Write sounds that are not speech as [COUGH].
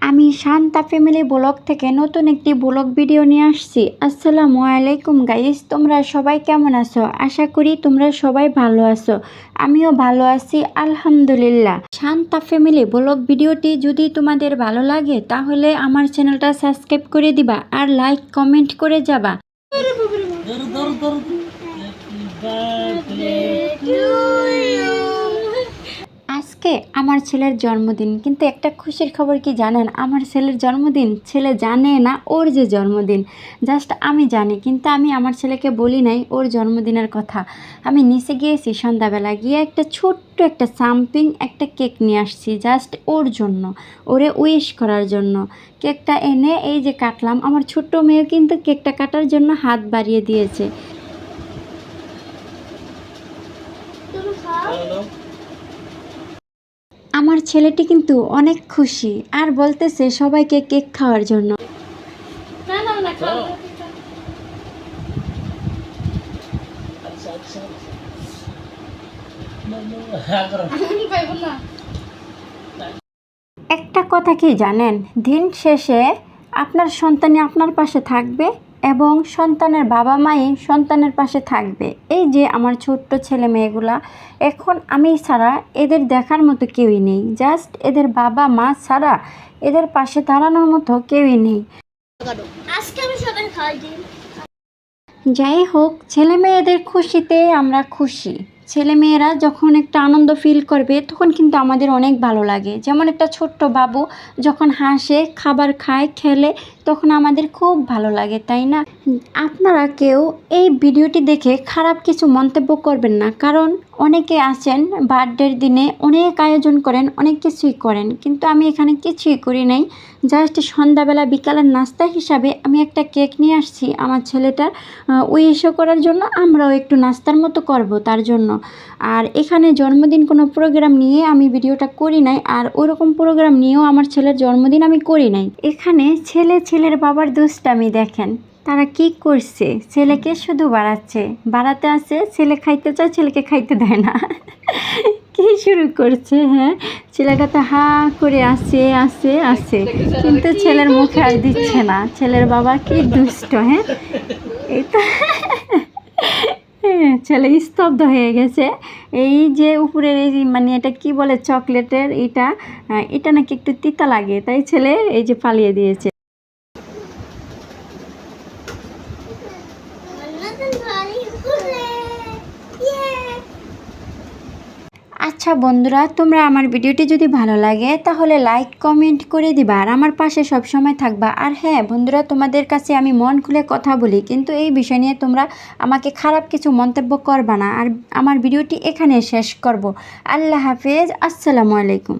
আমি Shanta family blog থেকে নতুন একটি ব্লগ ভিডিও নিয়ে আসছি। আসসালামু আলাইকুম গাইস তোমরা সবাই কেমন আছো? আশা করি তোমরা সবাই ভালো আছো। আমিও ভালো আছি, আলহামদুলিল্লাহ। শান্তা ফ্যামিলি ব্লগ ভিডিওটি যদি তোমাদের ভালো লাগে, তাহলে আমার চ্যানেলটা সাবস্ক্রাইব করে দিবা আর লাইক, কমেন্ট করে যাবা। আজকে আমার ছেলের জন্মদিন। কিন্তু একটা খুশির খবর কি জানেন? আমার ছেলের জন্মদিন ছেলে জানে না ওর যে জন্মদিন। জাস্ট আমি জানি কিন্তু আমি আমার ছেলেকে বলি নাই ওর জন্মদিনের কথা। আমি নিচে গিয়েছি সন্ধ্যাবেলা গিয়ে একটা ছোট্ট একটা সাম্পিং একটা কেক নিয়ে আসছি জাস্ট ওর জন্য ওরে উইশ করার জন্য। কেকটা এনে এই যে কাটলাম আমার ছোট্ট মেয়ে কিন্তু কেকটা কাটার জন্য হাত বাড়িয়ে দিয়েছে। ছেলেটি কিন্তু অনেক খুশি আর বলতেছে সবাইকে কেক খাওয়ার জন্য। একটা কথা কি জানেন? দিন শেষে আপনার সন্তানই আপনার পাশে থাকবে এবং সন্তানের বাবা মাই সন্তানের পাশে থাকবে। এই যে আমার ছোট্ট ছেলে মেয়েগুলা এখন আমি ছাড়া এদের দেখার মতো কেউই নেই। জাস্ট এদের বাবা মা ছাড়া এদের পাশে দাঁড়ানোর মতো কেউই নেই। আজকে আমি সকালে খাওয়াই দিই। যাই হোক ছেলে মেয়েদের খুশিতে আমরা খুশি। ছেলে মেয়েরা যখন একটা আনন্দ ফিল করবে তখন কিন্তু আমাদের অনেক ভালো লাগে। যেমন একটা ছোট্ট বাবু যখন হাসে খাবার খায় খেলে তখন আমাদের খুব ভালো লাগে, তাই না? আপনারা কেউ এই ভিডিওটি দেখে খারাপ কিছু মন্তব্য করবেন না, কারণ অনেকে আছেন, বার্থডের দিনে অনেক আয়োজন করেন, অনেক কিছুই করেন, কিন্তু আমি এখানে কিছুই করি নাই। জাস্ট সন্ধ্যাবেলা, বিকালের নাস্তা হিসাবে আমি একটা কেক নিয়ে আসছি আমার ছেলেটার উইশও করার জন্য আমরাও একটু নাস্তার মতো করব তার জন্য। আর এখানে জন্মদিন কোনো প্রোগ্রাম নিয়ে আমি ভিডিওটা করি নাই, আর ওরকম প্রোগ্রাম নিয়েও আমার ছেলের জন্মদিন আমি করি নাই। এখানে ছেলে ছেলের বাবার দুষ্টামি দেখেন। তারা কি করছে? ছেলেকে শুধু বাড়াচ্ছে। বাড়াতে আছে ছেলে খাইতে চায় ছেলেকে খাইতে দেয় না। [LAUGHS] কি শুরু করছে হ্যাঁ? ছেলেটা তো হা করে আসে আসে আসে কিন্তু ছেলের মুখে আর দিচ্ছে না। ছেলের বাবা কি দুষ্ট হ্যাঁ? এই তো [LAUGHS] হ্যাঁ, ছেলে স্তব্ধ হয়ে গেছে। এই যে উপরের এই মানে এটা কি বলে চকলেটের এটা এটা নাকি একটু তিতা লাগে। তাই ছেলে এই যে পালিয়ে দিয়েছে নতুন বাড়ি খুলে ইয়ে আচ্ছা বন্ধুরা, তোমরা আমার ভিডিওটি যদি ভালো লাগে, তাহলে লাইক কমেন্ট করে দিবা। আর আমার পাশে সব সময় থাকবা। আর হ্যাঁ বন্ধুরা, তোমাদের কাছে আমি মন খুলে কথা বলি, কিন্তু এই বিষয় নিয়ে তোমরা আমাকে খারাপ কিছু মন্তব্য করবা না। আর আমার ভিডিওটি এখানে শেষ করব। আল্লাহ হাফেজ, আসসালামু আলাইকুম।